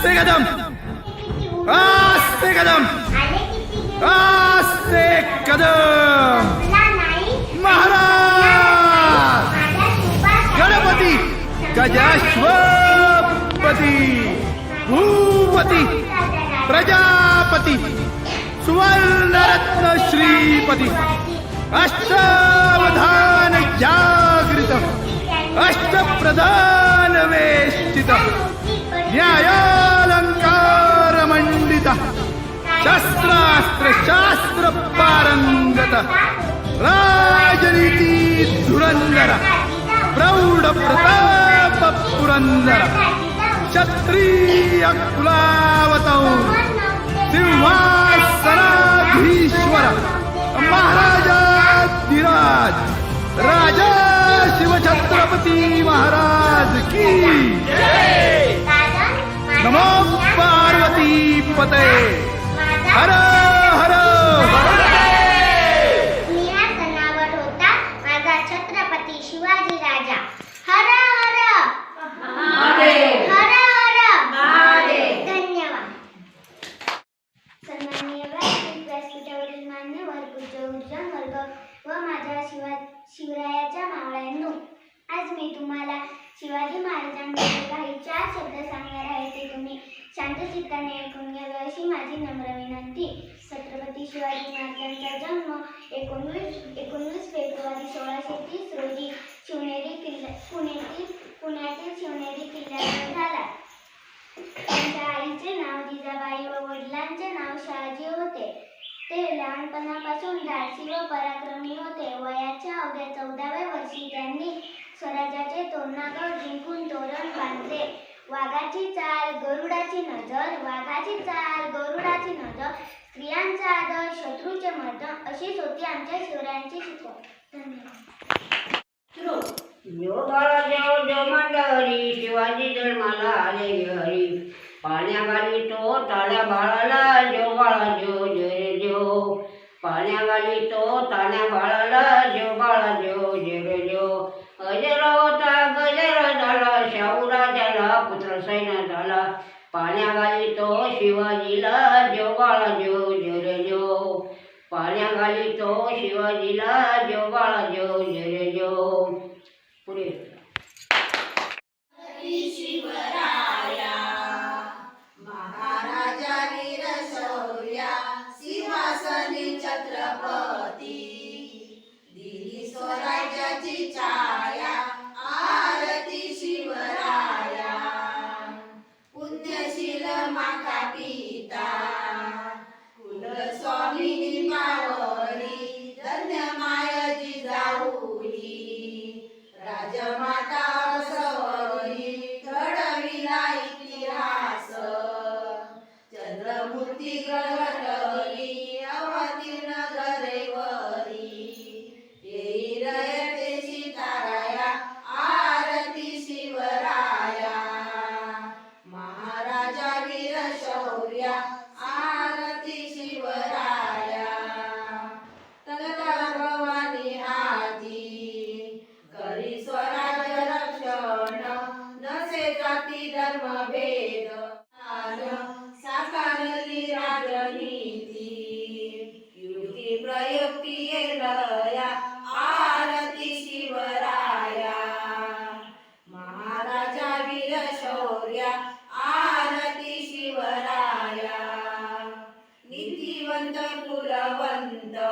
आस्ते कदम आस्ते कदम आस्ते कदम महाराज गणपती गजाश्वपती भूपती प्रजापती सुवर्णरत्न श्रीपती अष्टावधान जागृत अष्टप्रधान वेष्टित न्यायालंकार शस्त्रास्त्र शास्त्र पारंगत राजनीती धुरंधर प्रौढ प्रताप पुरंदर क्षत्रिय कुलावतौ सिंहासनाधीश्वर महाराजाधिराज राजा शिवछत्रपती महाराज की। नमो पार्वती पते हर हर सिंहासनावर होता माझा छत्रपती शिवाजी राजा हर हर हर हर धन्यवाद सन्माननीय व्यासपीठ व्यासपीठावरील मान्यवर पूज्य ऊर्जा वर्ग व माझ्या शिवा शिवरायाच्या मावळ्यांनो आज मी तुम्हाला शिवाजी महाराजांबद्दल काही चार शब्द सांगणार आहे ते तुम्ही शांतचित्ताने ऐकून घ्यावे अशी माझी नम्र विनंती. छत्रपती शिवाजी महाराजांचा जन्म एकोणवीस एकोणवीस फेब्रुवारी सोळाशे तीस रोजी शिवनेरी किल्ला पुण्यातील पुण्यातील शिवनेरी किल्ल्यावर झाला. त्यांच्या आईचे नाव जिजाबाई व वडिलांचे नाव शहाजी होते. ते लहानपणापासून धाडसी व पराक्रमी होते. वयाच्या अवघ्या चौदाव्या वर्षी त्यांनी स्वराज्याचे तोरणागड जिंकून तोरण बांधले. वाघाची चाल गरुडाची नजर वाघाची चाल गरुडाची नजर स्त्रियांचा आदर शत्रूचे मर्दन अशीच होती आमच्या शिवरायांची शिकवण. धन्यवाद. देव शिवाजी जन्माला आले हरी पाण्याखाली तो ताण्या बाळाला जो बाळा जो जय जो पाण्याखाली तो ताण्या बाळाला जो बाळा जो વાલી તો શિવાજીલા જો બાળજો જરેજો Куди? Ananda